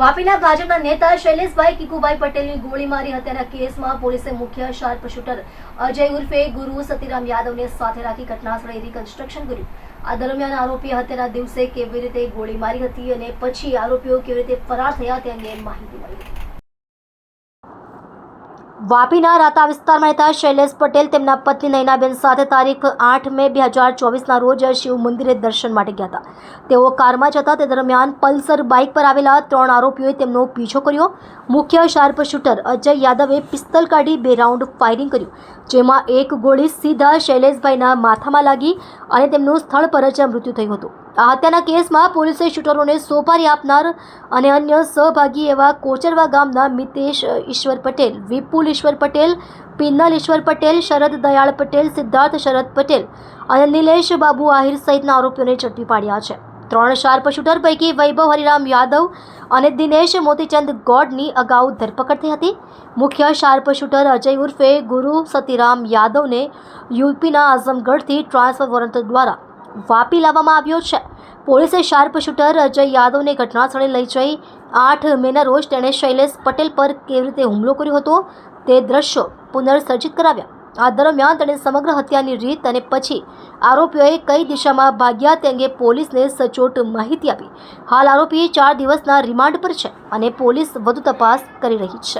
વાપીના ભાજપના નેતા શૈલેષભાઈ કિકુભાઈ પટેલની ગોળીમારી હત્યાના કેસમાં પોલીસે મુખ્ય શાર્પ શૂટર અજય ઉર્ફે ગુરુ સતીરામ યાદવને સાથે રાખી ઘટનાસ્થળે રિકન્સ્ટ્રક્શન કર્યું. આ દરમિયાન આરોપી હત્યાના દિવસે કેવી રીતે ગોળી મારી હતી અને પછી આરોપીઓ કેવી રીતે ફરાર થયા તે અંગે માહિતી મળી. વાપીના રાતા વિસ્તારમાં રહેતા શૈલેષ પટેલ તેમના પત્ની નયનાબેન સાથે તારીખ આઠ મે બે હજાર ચોવીસના રોજ શિવ મંદિરે દર્શન માટે ગયા હતા. તેઓ કારમાં જતા તે દરમિયાન પલ્સર બાઇક પર આવેલા ત્રણ આરોપીઓએ તેમનો પીછો કર્યો. મુખ્ય શાર્પ શૂટર અજય યાદવે પિસ્તલ કાઢી બે રાઉન્ડ ફાયરિંગ કર્યું. જેમાં એક ગોળી સીધા શૈલેષભાઈના માથામાં લાગી અને તેમનું સ્થળ પર જ મૃત્યુ થયું હતું. હત્યાના કેસમાં પોલીસે શૂટરોને સોપારી આપનાર અને અન્ય સહભાગી એવા કોચરવા ગામના મિતેશ ઈશ્વર પટેલ, વિપુલ ઈશ્વર પટેલ, પિન્નલ ઈશ્વર પટેલ, શરદ દયાળ પટેલ, સિદ્ધાર્થ શરદ પટેલ અને નિલેશ બાબુ આહિર સહિતના આરોપીઓને ઝડપી પાડ્યા છે. ત્રણ શાર્પ શૂટર પૈકી વૈભવ, હરિરામ યાદવ અને દિનેશ મોતીચંદ ગોડની અગાઉ ધરપકડ થઈ હતી. મુખ્ય શાર્પ શૂટર અજય ઉર્ફે ગુરુ સતીરામ યાદવને યુપીના આઝમગઢથી ટ્રાન્સફર વોરંટ દ્વારા વાપી લાવવામાં આવ્યો છે. પોલીસે શાર્પ શૂટર અજય યાદવને ઘટનાસ્થળે લઈ જઈ આઠ મેના રોજ તેણે શૈલેષ પટેલ પર કેવી રીતે હુમલો કર્યો હતો તે દ્રશ્યો પુનર્સર્જિત કરાવ્યા. આ દરમિયાન તેણે સમગ્ર હત્યાની રીત અને પછી આરોપીઓએ કઈ દિશામાં ભાગ્યા તે અંગે પોલીસને સચોટ માહિતી આપી. હાલ આરોપી ચાર દિવસના રિમાન્ડ પર છે અને પોલીસ વધુ તપાસ કરી રહી છે.